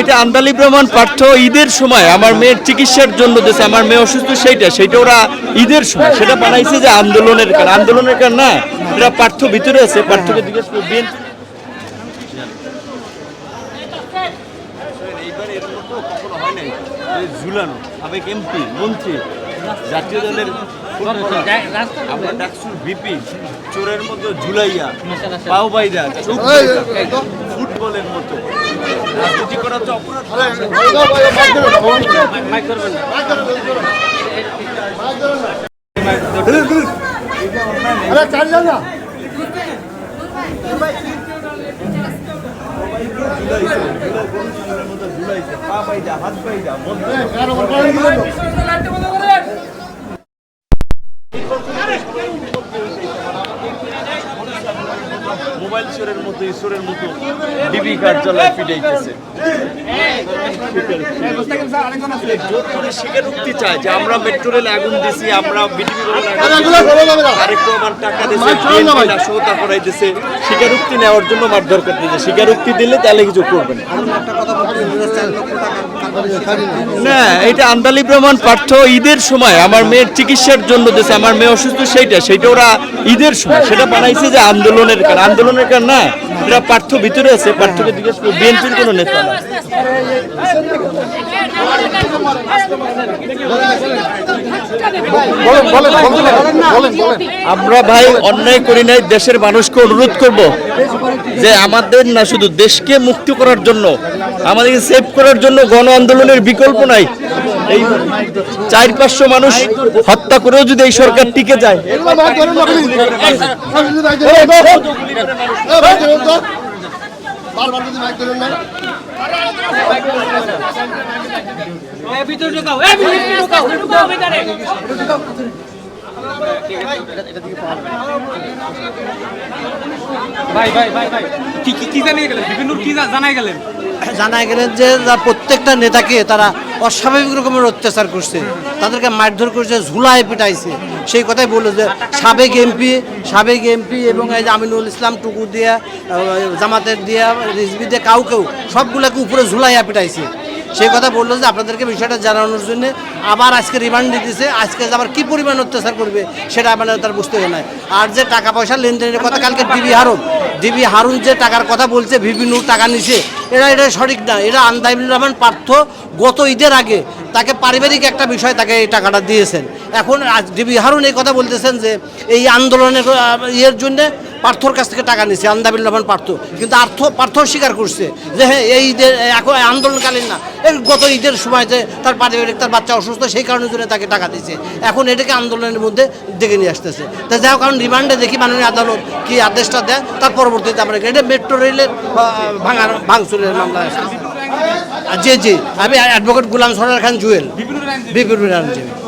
এটা আন্দালি প্রমাণ পাঠ্য ঈদের সময় আমার মেয়ের চিকিৎসার জন্য দিয়েছে আমার মেয়ে অসুস্থ সেইটা সেটা ওরা ঈদের সময় সেটা বানাইছে যে আন্দোলনের কারণ আন্দোলনের কারণ না এটা পাঠ্য ভিতরে আছে পাঠ্যকে জিজ্ঞেস করে বিএনপি এইবার এর মতো কখনো হয় নাই। যে ঝুলানো সাবেক এমপি মন্ত্রী জাতীয় দলের আমরা ডাকসুর ভিপি চোরের মতো ঝুলাইয়া পাও বাইরা ফুটবলের মতো। রাজনীতি করা তো অপরাধ হাত বাইরা বন্ধ মোবাইল চোরের মতো ঈশ্বরের মতো ডিবি কার্যালয় পিটাইতেছে। চায় যে আমরা মেট্রো রেলে আগুন দিছি আমরা প্রমাণ টাকা করাই দিছে। স্বীকারোক্তি নেওয়ার জন্য মারধর করতেছে স্বীকারোক্তি দিলে তাহলে কিছু করবেন না এটা আন্দালি প্রমাণ পার্থ ঈদের সময়, আমার মেয়ের চিকিৎসার জন্য দিয়েছে, আমার মেয়ে অসুস্থ, সেইটা সেটা ওরা ঈদের সময়, সেটা বানাইছে যে আন্দোলনের কারণ আন্দোলনের কারণ না এটা পার্থ ভিতরে আছে পার্থকে জিজ্ঞেস করে, বিএনপির কোনো নেতা না। বলেন বলেন বলেন বলেন বলেন আমরা ভাই অন্যায় করি নাই দেশের মানুষকে অনুরোধ করব যে আমাদের না শুধু দেশকে মুক্তি করার জন্য আমাদেরকে সেভ করার জন্য গণ আন্দোলনের বিকল্প নাই। এই চার পাঁচশো মানুষ হত্যা করেও যদি এই সরকার টিকে যায়। না প্লিজ যদি মাইক ধরেন এ ভাই ধরেন তো বারবার যদি মাইক ধরেন না ভাই ভাই ভাই ভাই। কি জানিয়ে গেলেন? বিভিন্ন কি জানাই গেলেন? জানা গেলেন যে প্রত্যেকটা নেতাকে তারা অস্বাভাবিক রকমের অত্যাচার করছে। তাদেরকে মারধর করছে, ঝুলায় পিটাইছে। সেই কথাই বলল যে সাবেক এমপি সাবেক এমপি এবং এই যে আমিনুল ইসলাম, টুকু দিয়া জামাতের দিয়া রিজবি দিয়ে কাউ কেউ সবগুলোকে উপরে ঝুলাইয়া পিটাইছে। সেই কথা বলল যে আপনাদেরকে বিষয়টা জানানোর জন্য আবার আজকে রিমান্ড দিতেছে। আজকে আবার কি পরিমাণ অত্যাচার করবে, সেটা মানে তার বুঝতে হবে না আর যে টাকা পয়সা লেনদেনের কথা কালকে ডিবি হারুন ডিবি হারুন যে টাকার কথা বলছে, বিভিন্ন টাকা নিছে এটা এটা সঠিক না। এটা আন্দাইবুর রহমান পার্থ গত ঈদের আগে তাকে পারিবারিক একটা বিষয় তাকে এই টাকাটা দিয়েছেন। এখন ডিবি হারুন এই কথা বলতেছেন যে, এই আন্দোলনের ইয়ের জন্য পার্থর কাছ থেকে টাকা নিছে আন্দাবিল রহমান পার্থ কিন্তু আর্থ পার্থ স্বীকার করছে যে হ্যাঁ এই ঈদের এখন আন্দোলনকালীন না এই গত ঈদের সময় যে তার পারিবারিক তার বাচ্চা অসুস্থ সেই কারণের জন্য তাকে টাকা দিয়েছে এখন এটাকে আন্দোলনের মধ্যে ডেকে নিয়ে আসতেছে। তা যাই হোক কারণ রিমান্ডে দেখি মাননীয় আদালত কি আদেশটা দেয় তার পরবর্তীতে আমরা এটা মেট্রো রেলের ভাঙার ভাঙচুরের মামলা আছে জি জি আমি অ্যাডভোকেট গুলাম সরার খান জুয়েল। বিপিন আইনজীবী।